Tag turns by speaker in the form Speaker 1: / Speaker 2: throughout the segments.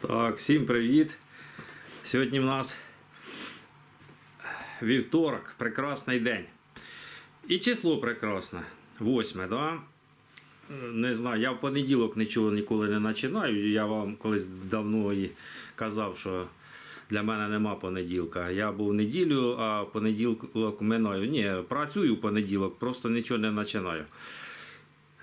Speaker 1: Так, всім привіт. Сьогодні в нас вівторок, прекрасний день. І число прекрасне. Восьме, да? Не знаю, я в понеділок нічого ніколи не починаю. Я вам колись давно і казав, що для мене нема понеділка. Я був в неділю, а понеділок минаю. Ні, працюю в понеділок, просто нічого не починаю.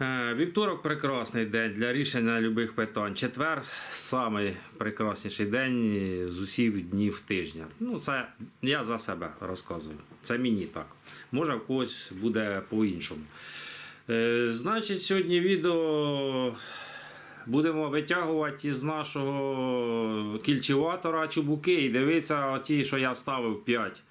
Speaker 1: Е, Вівторок прекрасний день для рішення любих питань. Четвер самий прекрасніший день з усіх днів тижня. Ну, це я за себе розказую. Це мені так. Може, в когось буде по-іншому. Е, значить, сьогодні відео будемо витягувати із нашого кільчеватора чубуки і дивитися ті, що я ставив 5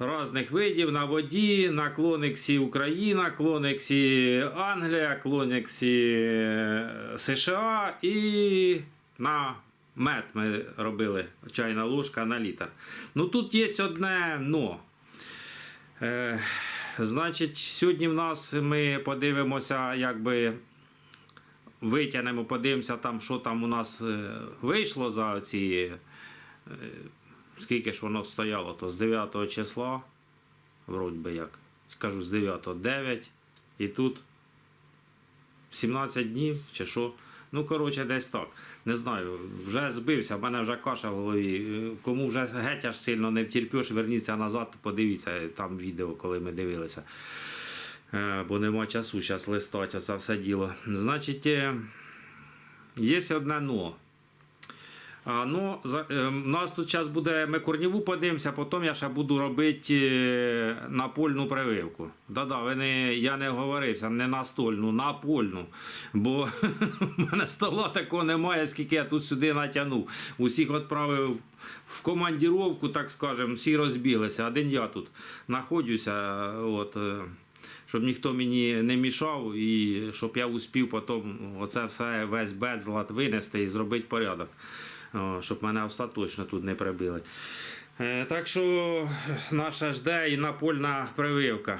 Speaker 1: різних видів на воді, на клонексі Україна, клонексі Англія, клонексі е, США і на мед ми робили чайна ложка на літр. Ну тут є одне но. Е, значить, сьогодні в нас ми подивимося, якби витягнемо, подивимося там, що там у нас е, вийшло за ці. Скільки ж воно стояло, то з 9 числа, вроді би як, скажу з 9 9 і тут 17 днів чи що. Ну, коротше, десь так. Не знаю, вже збився, в мене вже каша в голові. Кому вже геть аж сильно не втерпеш, верніться назад, подивіться там відео, коли ми дивилися. Е, Бо нема часу зараз листати оце все діло. Значить, е, є одне но. Ну, за, е, у нас тут зараз буде, ми корніву подивимося, потім я ще буду робити е, напольну прививку. Да-да, не, я не говорився, не настольну, напольну. Бо в мене стола такого немає, скільки я тут сюди натягнув. Усіх відправив в командіровку, так скажемо, всі розбіглися. Один я тут знаходжуся. От, е, щоб ніхто мені не мішав, і щоб я успів потім оце все весь безлад винести і зробити порядок. Щоб мене остаточно тут не прибили. Е, Так що наша жде і напольна прививка.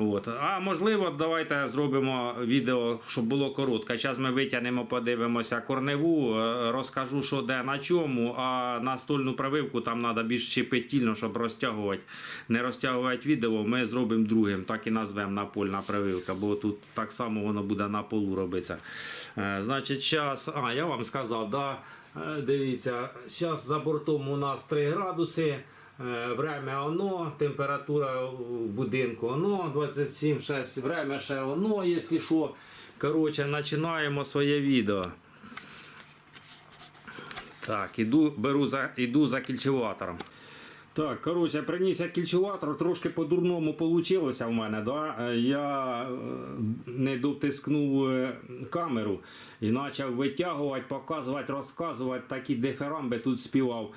Speaker 1: От. А можливо, давайте зробимо відео, щоб було коротке. Зараз ми витягнемо, подивимося корневу, е, розкажу, що де на чому, а настольну прививку там треба більш щепетільно, щоб розтягувати. Не розтягувати відео, ми зробимо другим, так і назвемо напольна прививка, бо тут так само воно буде на полу робитися. Е, Значить, зараз, а я вам сказав, да. Е, Дивіться, зараз за бортом у нас 3 градуси. е, Время оно, температура в будинку оно, 27,6, время ще оно, якщо що. Коротше, починаємо своє відео. Так, іду, беру за, іду за кільчеватором. Так, коротше, приніс я кільчеватор, трошки по-дурному вийшло в мене. Да? Е, Я е, не довтискнув е, камеру і почав витягувати, показувати, розказувати, такі дифирамби тут співав.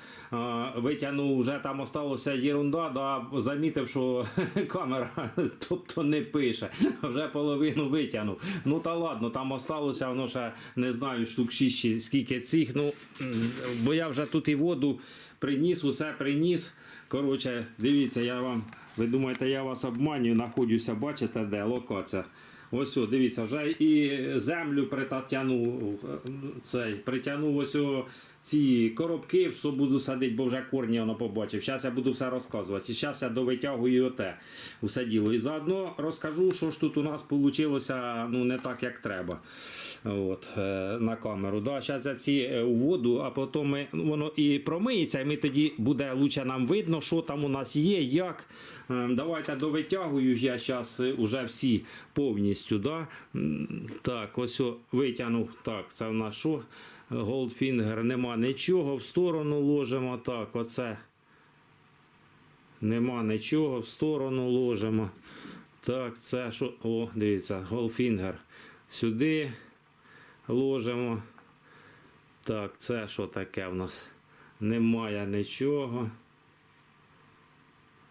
Speaker 1: Витягнув, вже там осталося єрунда, да, замітив, що камера тобто не пише. Вже половину витягнув. Ну та ладно, там осталося воно ще не знаю, штук 6 чи скільки цих. Ну, бо я вже тут і воду приніс, усе приніс. Коротше, дивіться, я вам. Ви думаєте, я вас обманюю, знаходжуся, бачите, де локація. Ось, о, дивіться, вже і землю притягнув цей, притягнув ось о, ці коробки, що буду садити, бо вже корні воно побачив. Зараз я буду все розказувати. І зараз я довитягую оте усе. І заодно розкажу, що ж тут у нас вийшло ну, не так, як треба. От, е, на камеру. Да, зараз я ці е, у воду, а потім ми, ну, воно і промиється, і ми тоді буде лучше нам видно, що там у нас є, як. Е, Давайте довитягую я зараз уже всі повністю. Да? Так, ось витягнув. Так, це в нас що? Goldfinger, нема нічого, в сторону ложимо. Так, оце. Нема нічого, в сторону ложимо. Так, це що. О, дивіться, Goldfinger. Сюди ложимо. Так, це що таке в нас? Немає нічого.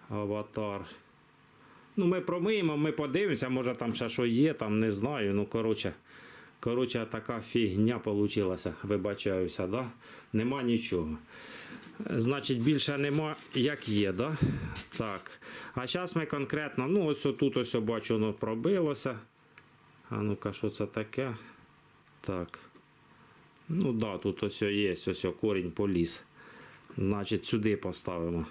Speaker 1: Аватар. Ну, ми промиємо, ми подивимося, може там ще що є, там не знаю. Ну, коротше, коротше така фігня вийшла. Вибачаюся, да? Нема нічого. Значить, більше нема, як є, да? Так. А зараз ми конкретно, ну, ось тут ось бачу, воно пробилося. А ну-ка, що це таке? Так. Ну да, тут ось є, ось корінь поліз. Значить, сюди поставимо.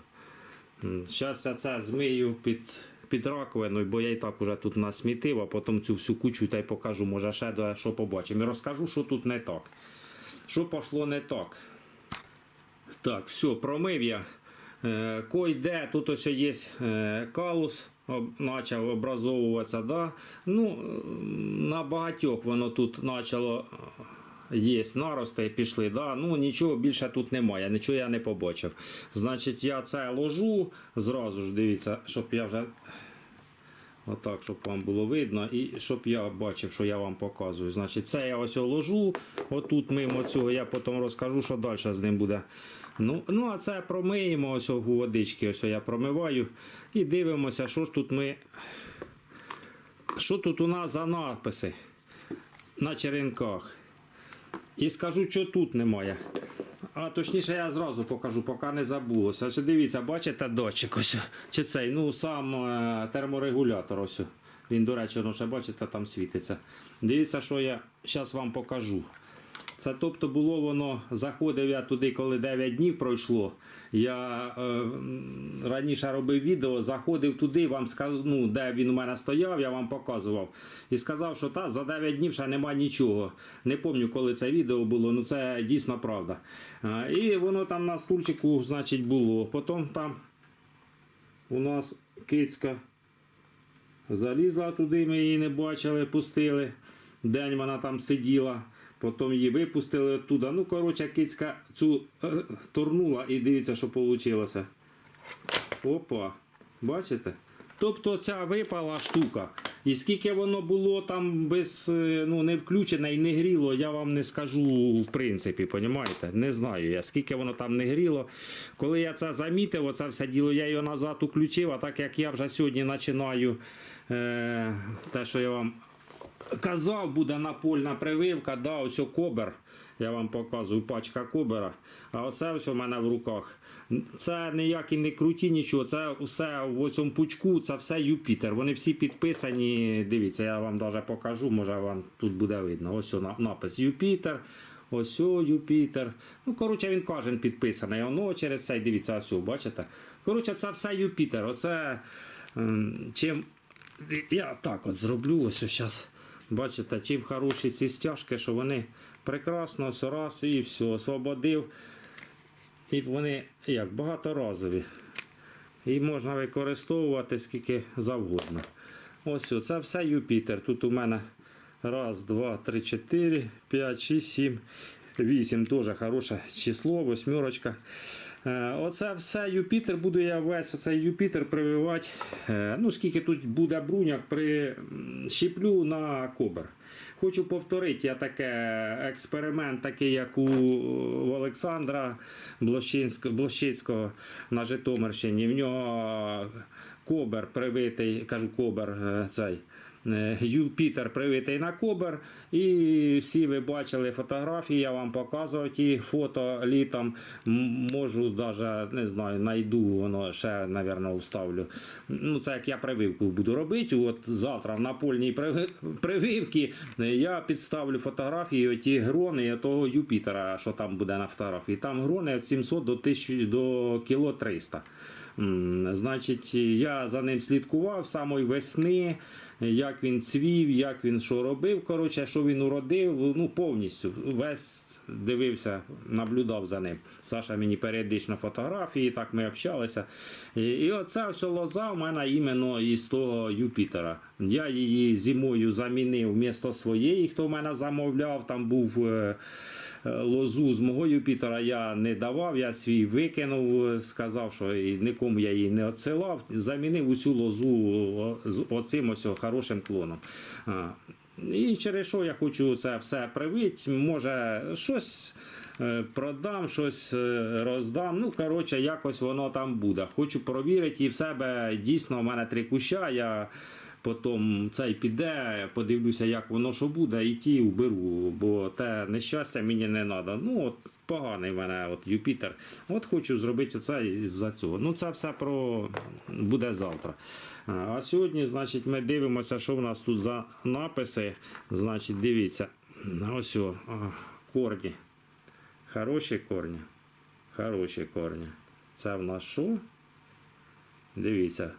Speaker 1: Зараз я це змию під, під раковиною, бо я і так уже тут насмітив, а потім цю всю кучу та й покажу, може ще до що побачимо. І розкажу, що тут не так. Що пішло не так. Так, все, промив я. Е, Койде, тут ось є е, калус, почав образовуватися. Да? Ну, на багатьох воно тут почало є нарости, пішли. Да? Ну, нічого більше тут немає, нічого я не побачив. Значить, я це ложу зразу ж, дивіться, щоб я вже. Отак, щоб вам було видно, і щоб я бачив, що я вам показую. Значить, це я ось ложу, отут мимо цього, я потім розкажу, що далі з ним буде. Ну, ну а це промиємо ось у водички, ось я промиваю. І дивимося, що ж тут ми. Що тут у нас за надписи на черенках. І скажу, що тут немає. А точніше, я зразу покажу, поки не забулося. Ось дивіться, бачите датчик ось. Чи цей, ну сам е, терморегулятор ось. Він, до речі, ну ще бачите, там світиться. Дивіться, що я зараз вам покажу. Це тобто було воно, заходив я туди, коли 9 днів пройшло. Я е, раніше робив відео, заходив туди, вам сказ... ну, де він у мене стояв, я вам показував. І сказав, що та, за 9 днів ще нема нічого. Не пам'ятаю, коли це відео було, ну це дійсно правда. Е, і воно там на стульчику, значить, було. Потім там у нас кицька залізла туди, ми її не бачили, пустили. День вона там сиділа, потім її випустили оттуда. Ну, коротше, кицька цю е, торнула і дивіться, що вийшло. Опа, бачите? Тобто ця випала штука. І скільки воно було там без, е, ну, не включене і не гріло, я вам не скажу в принципі, понімаєте? Не знаю я, скільки воно там не гріло. Коли я це замітив, оце все діло, я його назад включив, а так як я вже сьогодні починаю е, те, що я вам казав, буде напольна прививка, да, ось кобер. Я вам показую пачка кобера. А оце ось у мене в руках. Це ніякі не круті, нічого. Це все в цьому пучку, це все Юпітер. Вони всі підписані. Дивіться, я вам навіть покажу, може вам тут буде видно. Ось на- напис Юпітер. Ось о, Юпітер. Ну, коротше, він кожен підписаний. Воно через цей, дивіться, ось, бачите? Коротше, це все Юпітер. Оце ем, чим. Я так от зроблю ось зараз. Бачите, чим хороші ці стяжки, що вони прекрасно все раз і все, освободив. І вони як багаторазові. І можна використовувати скільки завгодно. Ось це все Юпітер. Тут у мене раз, два, три, чотири, п'ять, шість, сім, вісім. Теж хороше число, восьмерочка. Е, Оце все Юпітер, буду я весь оцей Юпітер прививати. Е, Ну, скільки тут буде бруняк, прищеплю на кобер. Хочу повторити я таке експеримент, такий, як у Олександра Блощицького на Житомирщині. В нього кобер привитий, кажу кобер е, цей. Е, Юпітер привитий на кобер, і всі ви бачили фотографії, я вам показував ті фото літом. Можу навіть не знаю, знайду воно ще, напевно, вставлю. Ну, це як я прививку буду робити. От завтра в напольній прививці я підставлю фотографії ті грони того Юпітера, що там буде на фотографії. Там грони від 700 до 1000 до кіло 300. Значить, я за ним слідкував з самої весни, як він цвів, як він що робив. Коротше, що він уродив, ну повністю весь дивився, наблюдав за ним. Саша мені періодично фотографії, так ми общалися. І, і оце все лоза в мене іменно із того Юпітера. Я її зимою замінив вмісто своєї, хто в мене замовляв, там був. Е, лозу з мого Юпітера я не давав, я свій викинув, е, сказав, що нікому я її не відсилав, замінив усю лозу оцим ось хорошим клоном. І через що я хочу це все привити, може щось. е, Продам щось роздам. Ну, коротше, якось воно там буде. Хочу провірити і в себе дійсно в мене три куща. Я потім цей піде, подивлюся, як воно що буде, і ті вберу, бо те нещастя мені не треба. Ну, от поганий мене от Юпітер. От хочу зробити це із-за цього. Ну, це все про буде завтра. А сьогодні, значить, ми дивимося, що в нас тут за написи. Значить, дивіться, ось о, корні. Хороші корні. Хороші корні. Це в нас що? Дивіться.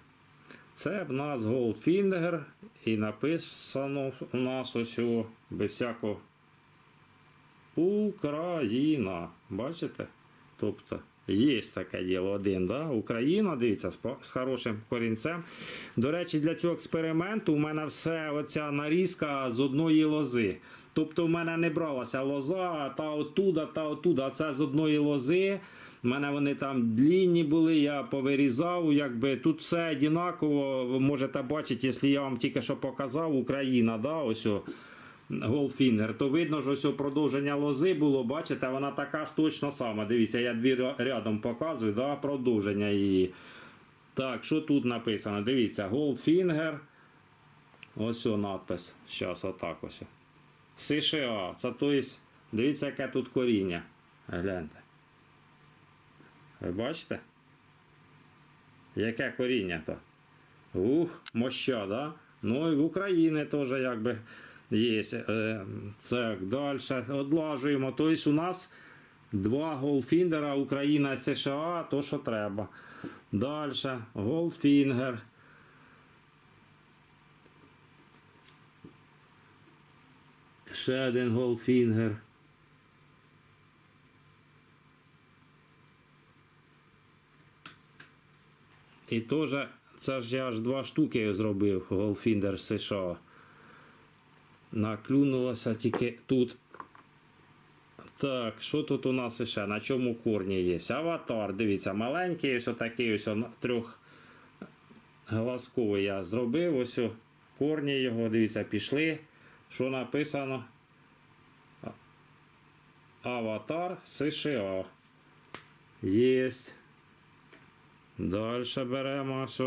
Speaker 1: Це в нас Goldfinger і написано у нас ось без всякого Україна. Бачите? Тобто є таке діло один, да? Україна, дивіться, з, хорошим корінцем. До речі, для цього експерименту у мене все оця нарізка з одної лози. Тобто в мене не бралася лоза, та отуда, та отуда. Це з одної лози. У мене вони там длінні були, я повирізав. Якби тут все однаково. Ви можете бачити, якщо я вам тільки що показав, Україна, да, ось. о. Голфінгер, то видно, що ось продовження лози було, бачите, вона така ж точно сама. Дивіться, я дві рядом показую, да, продовження її. Так, що тут написано? Дивіться, Goldfinger. Ось о надпис. Зараз отак ось. США. Це то есть, дивіться, яке тут коріння. Гляньте. Бачите? Яке коріння то? Ух, моща, да? Ну і в Україні теж якби є. Е, так, далі одлажуємо. Тобто у нас два голфіндера, Україна США, то що треба. Далі, голфінгер. Ще один голфінгер. І теж, це ж я аж два штуки зробив, Голфіндер США. Наклюнулося тільки тут. Так, що тут у нас ще? На чому корні є? Аватар, дивіться, маленький, ось такий ось трьохглазковий я зробив. Ось корні його, дивіться, пішли. Що написано? Аватар США. Єсть. Далі беремо ось.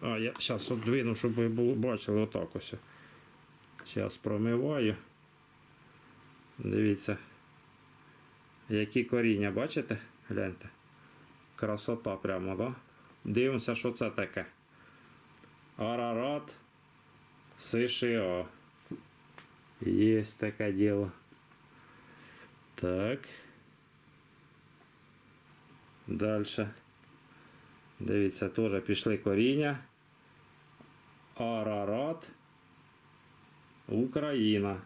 Speaker 1: А, я зараз одвину, щоб ви бачили отак ось. Зараз промиваю. Дивіться. Які коріння, бачите? Гляньте. Красота прямо, да? Дивимося, що це таке. Арарат США. Є таке діло. Так. Дальше. Дивіться, теж пішли коріння. Арарат. Україна.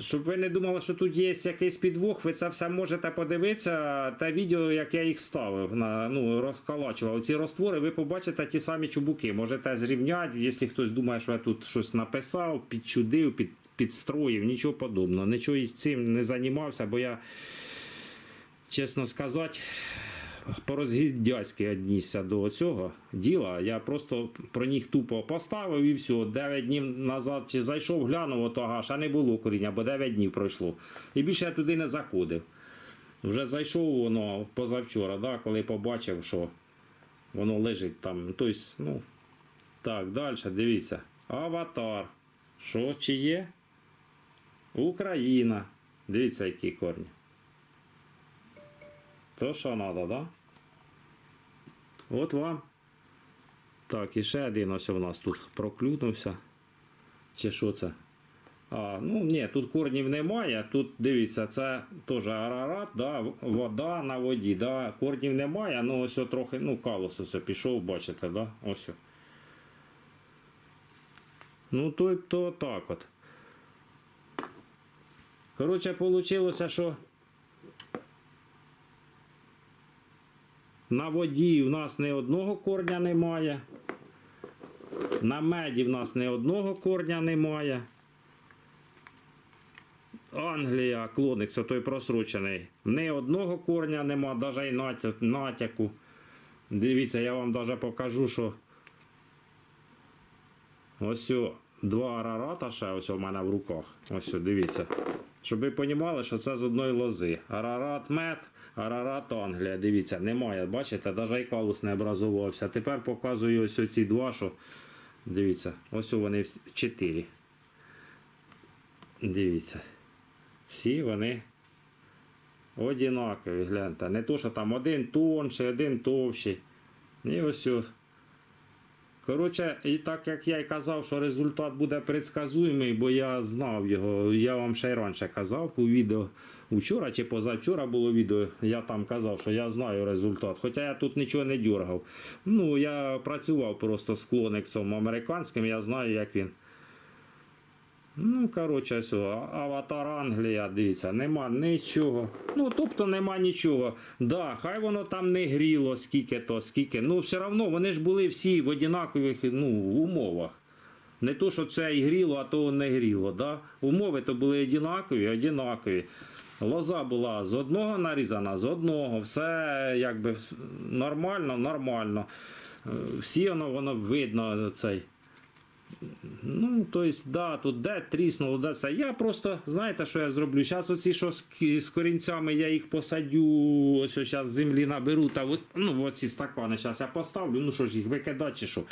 Speaker 1: Щоб ви не думали, що тут є якийсь підвох, ви це все можете подивитися. Те відео, як я їх ставив, на, ну, розколачував. Ці роствори, ви побачите ті самі чубуки. Можете зрівняти, якщо хтось думає, що я тут щось написав, підчудив, під, підстроїв, нічого подобного. Нічого із цим не займався, бо я, чесно сказати, по-розгіддяськи віднісся до цього діла. Я просто про них тупо поставив і все. 9 днів назад чи зайшов, глянув, ото ага, ще не було коріння, бо 9 днів пройшло. І більше я туди не заходив. Вже зайшов воно позавчора, да, коли побачив, що воно лежить там. Тобто, ну, так, далі, дивіться. Аватар. Що чи є? Україна. Дивіться, які корні. То, що треба, да? От вам. Так, і ще один ось у нас тут проклюнувся. Чи що це? А, ну ні, тут корнів немає. Тут дивіться, це теж арарат, да, вода на воді. Да, корнів немає, ну ось трохи, ну, калус ось пішов, бачите, да? Ось. Ну, то, то так от. Коротше, вийшло, що на воді в нас не одного корня немає. На меді в нас не одного корня немає. Англія, клоникс, той просрочений. Ні одного корня нема, навіть і натяку. Дивіться, я вам навіть покажу, що ось два арарата ще ось у мене в руках. Ось, дивіться. Щоб ви розуміли, що це з одної лози. Арарат мед, арарат Англія. Дивіться, немає. Бачите, навіть калус не образувався. Тепер показую ось оці два, що. Дивіться, ось вони всі- чотири. Дивіться. Всі вони одинакові, гляньте. Не то, що там один тонший, один товщий. І ось о- Коротше, і так як я й казав, що результат буде предсказуємий, бо я знав його. Я вам ще й раніше казав у відео. Вчора чи позавчора було відео, я там казав, що я знаю результат. Хоча я тут нічого не дергав. Ну, я працював просто з клониксом американським, я знаю, як він. Ну, коротше, все, аватар Англія, дивіться, нема нічого. Ну, тобто нема нічого. Да, хай воно там не гріло, скільки то, скільки. Ну, все одно вони ж були всі в однакових ну, умовах. Не то, що це і гріло, а то не гріло. Да? Умови то були однакові, однакові. Лоза була з одного нарізана, з одного. Все якби нормально, нормально. Е, Всі воно, воно видно цей. Ну, то есть, да, тут де тріснуло, де це. Я просто, знаєте, що я зроблю? Зараз оці, що з, корінцями, я їх посадю, ось зараз землі наберу, та от, ну, оці стакани зараз я поставлю, ну що ж їх викидати чи що.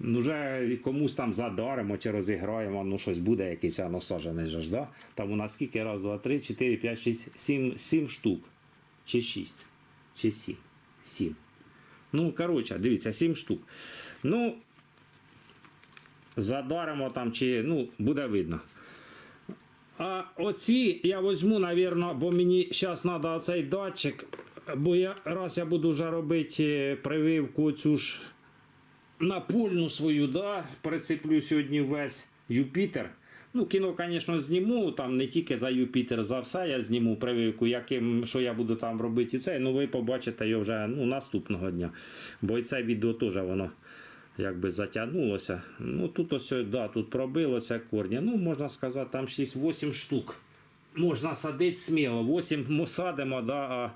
Speaker 1: Ну, вже комусь там задаримо чи розіграємо, ну щось буде насаджений же ж, да? Там у нас скільки? Раз, два, три, чотири, п'ять, шість, сім, сім штук. Чи шість. Чи сім. Сім. Ну, коротше, дивіться, сім штук. Ну, задаримо там, чи ну, буде видно. А оці я візьму, навірно, бо мені зараз треба оцей датчик, бо я раз я буду вже робити е, прививку цю ж напольну свою, да, прицеплю сьогодні весь Юпітер. Ну, кіно, звісно, зніму, там не тільки за Юпітер, за все я зніму прививку, яким, що я буду там робити і це, ну ви побачите його вже ну, наступного дня. Бо і це відео теж воно якби затягнулося. Ну тут ось, да, тут пробилося корні. Ну, можна сказати, там 6-8 штук. Можна садити сміло. 8 ми садимо, да, а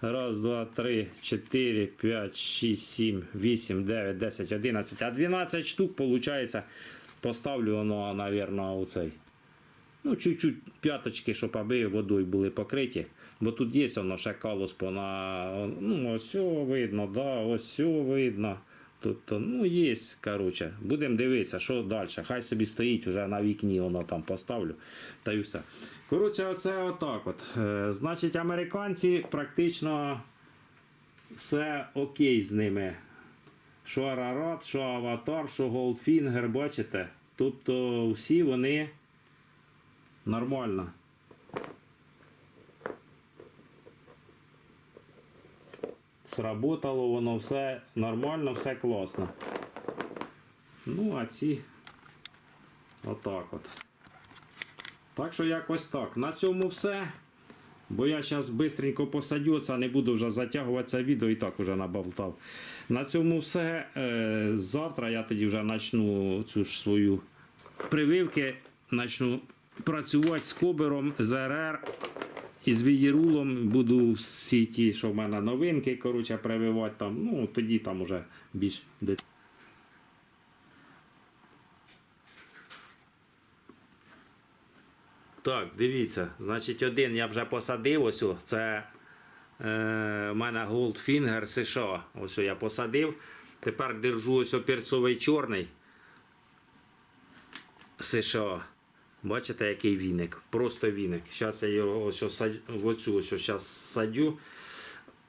Speaker 1: раз, два, три, чотири, п'ять, шість, сім, вісім, дев'ять, десять, одинадцять. А 12 штук, виходить, поставлю воно, навірно, у цей. Ну, чуть-чуть п'яточки, щоб аби водою були покриті. Бо тут є воно ще калус на. Ну, ось видно, да, ось видно. Тобто, ну, є, коротше, будемо дивитися, що далі. Хай собі стоїть уже на вікні, воно там поставлю. Та й все. Коротше, оце отак от. Е, значить, американці практично все окей з ними. Що Арарат, що Аватар, що Голдфінгер, бачите? Тобто всі вони нормально. Сработало воно все нормально, все класно. Ну, а ці отак от. Так що якось так. На цьому все. Бо я зараз швидко посадю це, не буду вже затягувати це відео і так уже наболтав. На цьому все. Е, Завтра я тоді вже почну цю ж свою прививки, почну працювати з кобером, з РР і з відірулом. Буду всі ті, що в мене новинки, коротше, прививати там. Ну, тоді там уже більш детально. Так, дивіться, значить, один я вже посадив. Ось це е, у мене Goldfinger США. Ось я посадив. Тепер держу ось перцовий чорний США. Бачите, який віник? Просто віник. Зараз я його ось о, садю, оцю ось зараз садю.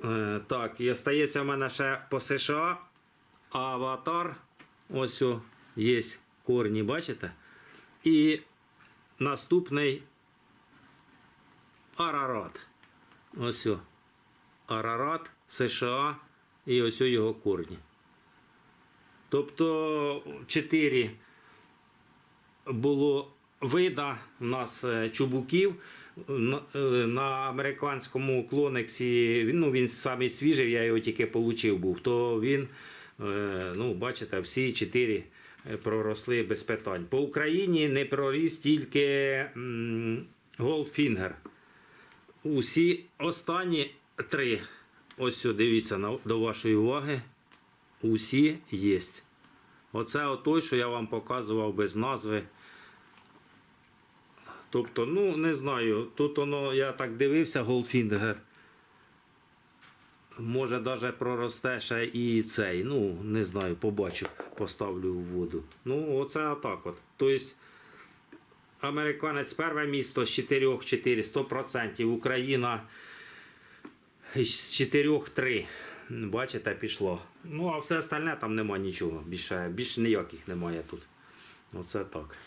Speaker 1: Е, так, і остається в мене ще по США. Аватар. Ось є корні, бачите? І наступний Арарат. Ось о. Арарат, США і ось о його корні. Тобто чотири було вида у нас е, чубуків. На, е, американському клонексі, він, ну, він самий свіжий, я його тільки отримав був, то він, е, ну, бачите, всі чотири проросли без питань. По Україні не проріс тільки м, Голдфінгер. Усі останні три, ось дивіться до вашої уваги, усі є. Оце той, що я вам показував без назви. Тобто, ну, не знаю, тут воно, я так дивився, Голдфінгер. Може, навіть проросте ще і цей. Ну, не знаю, побачу, поставлю в воду. Ну, оце отак от. Тобто, американець перше місто з 4-4, 100%. Україна з 4-3. Бачите, пішло. Ну, а все остальне там нема нічого. Більше, більше ніяких немає тут. Оце так.